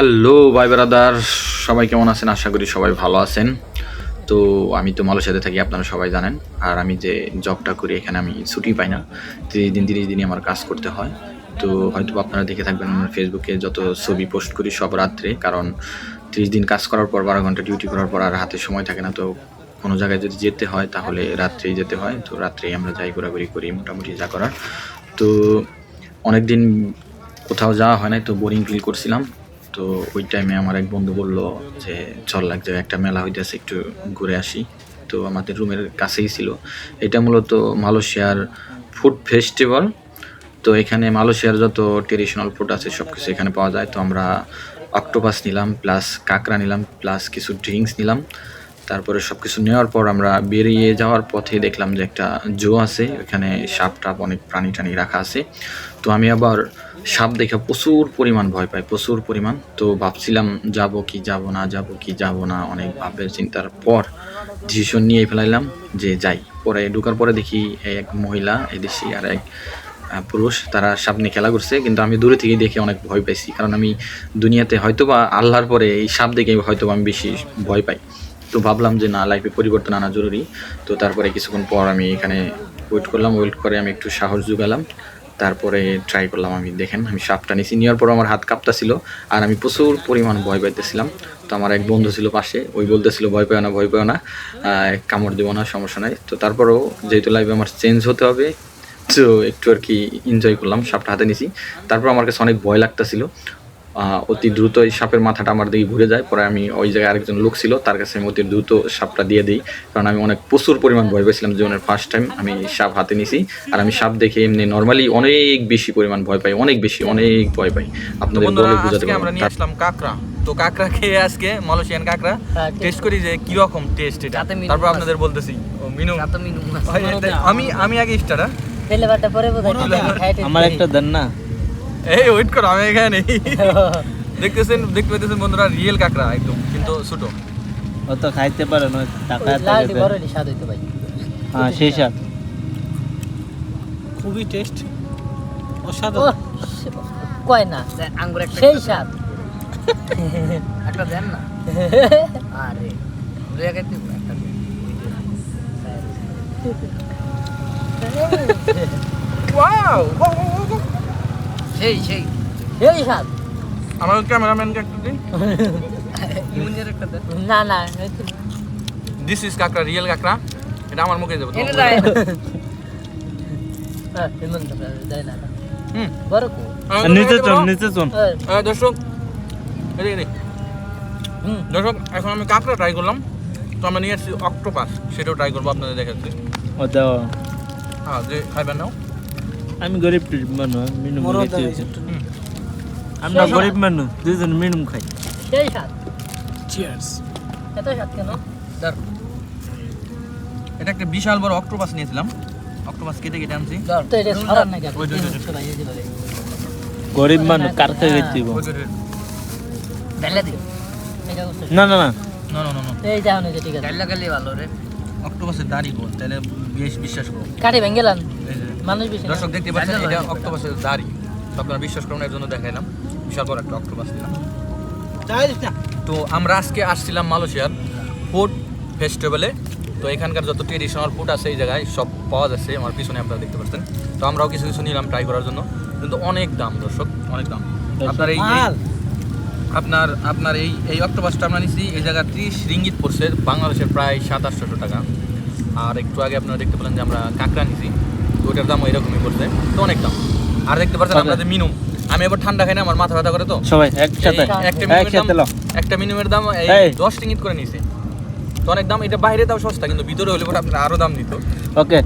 Hello, ভাই brother, সবাই কেমন আছেন? আশা করি সবাই ভালো আছেন। তো আমি তো মালয়েশিয়াতে থাকি, আপনারা সবাই জানেন। আর আমি যে জবটা করি, এখানে আমি ছুটি পাই না। তিরিশ দিন, তিরিশ দিনই আমার কাজ করতে হয়। তো হয়তো আপনারা দেখে থাকবেন আমার ফেসবুকে যত ছবি পোস্ট করি সব রাত্রে। কারণ তিরিশ দিন কাজ করার পর, বারো ঘণ্টা ডিউটি করার পর আর হাতে সময় থাকে না। তো কোনো জায়গায় যদি যেতে হয়, তাহলে রাত্রেই যেতে হয়। তো রাত্রেই আমরা যাই, ঘোরাঘুরি করি, মোটামুটি যা করার। তো অনেক দিন কোথাও যাওয়া হয় নাই, তো বোরিং ফিল করছিলাম। তো ওই টাইমে আমার এক বন্ধু বলল যে, চল লাগতে একটা মেলা হইতেছে, একটু ঘুরে আসি। তো আমাদের রুমের কাছেই ছিল। এটা মূলত মালয়েশিয়ার ফুড ফেস্টিভ্যাল। তো এখানে মালয়েশিয়ার যত ট্রেডিশনাল ফুড আছে সব কিছু এখানে পাওয়া যায়। তো আমরা অক্টোপাস নিলাম প্লাস কাঁকড়া নিলাম প্লাস কিছু ড্রিঙ্কস নিলাম। তারপরে সব কিছু নেওয়ার পর আমরা বেরিয়ে যাওয়ার পথে দেখলাম যে একটা জো আছে, ওখানে সাপ টাপ অনেক প্রাণী টানি রাখা আছে। তো আমি আবার সাপ দেখে প্রচুর পরিমাণ ভয় পাই, প্রচুর পরিমাণ। তো ভাবছিলাম যাব কি যাব না, যাব কি যাব না, অনেক ভাবের চিন্তার পর ডিসিশন নিয়ে ফেলাইলাম যে যাই। পরে ঢুকার পরে দেখি এক মহিলা এই দেশি আর এক পুরুষ, তারা সাপ নিয়ে খেলা করছে। কিন্তু আমি দূরে থেকে দেখে অনেক ভয় পাইছি। কারণ আমি দুনিয়াতে হয়তো বা আল্লাহর পরে এই সাপ দেখে হয়তো আমি বেশি ভয় পাই। তো ভাবলাম যে না লাইফে পরিবর্তন আনা জরুরি। তো তারপরে কিছুক্ষণ পর আমি এখানে ওয়েট করলাম। ওয়েট করে আমি একটু সাহস জোগালাম তারপরে ট্রাই করলাম আমি, দেখেন, আমি সাপটা নিয়েছি নেওয়ার পর আমার হাত কাঁপতা ছিল আর আমি প্রচুর পরিমাণ ভয় পাইতেছিলাম। তো আমার এক বন্ধু ছিল পাশে, ওই বলতেছিল, ভয় পেও না, ভয় পেও না কামড় দেবো না, সমস্যা নাই। তো তারপরেও যেহেতু লাইফে আমার চেঞ্জ হতে হবে, তো একটু আর কি এনজয় করলাম, সাপটা হাতে নিয়েছি তারপর আমার কাছে অনেক ভয় লাগতেছিল। অতি দ্রুত এই সাপের মাথাটা আমার দিকে ঘুরে যায়। পরে আমি ওই জায়গায় আরেকজন লোক ছিল তার কাছে আমি অতি দ্রুত সাপটা দিয়ে দিই। কারণ আমি অনেক প্রচুর পরিমাণ ভয় পেয়েছিলাম জীবনের ফার্স্ট টাইম আমি সাপ হাতে নিছি। আর আমি সাপ দেখে এমনি নর্মালি অনেক বেশি পরিমাণ ভয় পাই অনেক বেশি অনেক ভয় পাই। আপনাদের বলে বোঝাতে আমরা না। নিয়ে আসলাম কাঁকড়া। তো কাঁকড়া খেয়ে আজকে মালয়েশিয়ান কাঁকড়া। হ্যাঁ, টেস্ট করি যে কি রকম টেস্ট এটা তারপর আপনাদের বলতেছি মিনু। মিনু আমি আমি আগে স্টার তেলে বাটা পরে বোধহয় আমার একটা দেন না। এই ওয়েট করো আমি এখানে নেই। দেখতেছেন দেখতে পেতেছেন বন্ধুরা রিয়েল কাঁকড়া একদম কিন্তু ছোট। ও তো খাইতে পারে না টাকা লালটি বড় স্বাদ হইতো ভাই। হ্যাঁ সেই সাথ খুবই টেস্ট অসাধারণ। কয় না? আঙ্গুর একটা সেই স্বাদ। একটা দেন না? আরে দুই খাইতে একটা দিন। ওয়াও সেই। সেই সেই স্বাদ আমার ক্যামেরাম্যানকে একটু দিন ইমুনিয়ার একটা দেন। না না দিস ইজ কাঁকড়া রিয়েল কাঁকড়া। এটা আমার মুখে দেবো হ্যাঁ, এমন দেয় না হুম। বড় কো? আমি নিচে চল? নিচে চল। হ্যাঁ, দর্শক এদিকে। হুম। দর্শক এখন আমি কাঁকড়া ট্রাই করলাম। তো আমরা নিয়ে আসছি অক্টোপাস সেটাও ট্রাই করব আপনাদের দেখাচ্ছি ও দাও। হ্যাঁ যে খাইবেন নাও আমি গরিব মানুষ মিনুম। আমরা গরিব মানুষ দুজন মিনুম খাই। সেই স্বাদ চিয়ার্স এত স্বাদ কেন? এটা একটা বিশাল বড় অক্টোপাস নিয়েছিলাম। অক্টোপাস কেটে কেটে আনছি। গরিব মানুষ কার থেকে খাইতে হইব? ওই যে- ডাইলা দিও। এটা করছে না না না। না না না না। এই যাও না ঠিক আছে। ডাইলা গেলে ভালো রে। অক্টোপাসের দাড়ি গো তাহলে বেশ বিশ্বাস করো। কাটি ভেঙ্গেলাম এই যে। মানুষ বেশি না। দর্শক দেখতে পাচ্ছেন এটা অক্টোপাসের দাড়ি। তো আপনারা বিশ্বাস করুন এর জন্য দেখাইলাম। বিশাল বড় একটা অক্টোপাস দিলাম। তো আমরা আজকে আসছিলাম মালয়েশিয়ার ফুড ফেস্টিভ্যালে। তো এখানকার যত ট্রেডিশনাল ফুড আছে এই জায়গায় সব পাওয়া যাচ্ছে আমার পিছনে আপনারা দেখতে পাচ্ছেন। তো আমরাও কিছু কিছু নিলাম ট্রাই করার জন্য। কিন্তু অনেক দাম দর্শক অনেক দাম। আপনার এই আপনার আপনার এই এই অক্টোপাসটা আমরা নিচ্ছি এই জায়গা ত্রিশ রিঙ্গিত পড়ছে বাংলাদেশের প্রায় সাত আটশোশো টাকা। আর একটু আগে আপনারা দেখতে পেলেন যে আমরা কাঁকড়া নিছি। তো ওটার দাম এরকমই পড়ছে। তো অনেক দাম। আর দেখতে পাচ্ছেন আপনার মিনুম আমি এবার ঠান্ডা খাই না আমার মাথা ব্যথা করে তো। সবাই একসাথে। একটা মিনিমের দাম একটা মিনিমের দাম এই। দশ টিঙ্গিত করে নিছে তো অনেক দাম এটা বাইরে দাও সস্তা কিন্তু ভিতরে হলে পরে আপনার আরও দাম দিত। ওকে।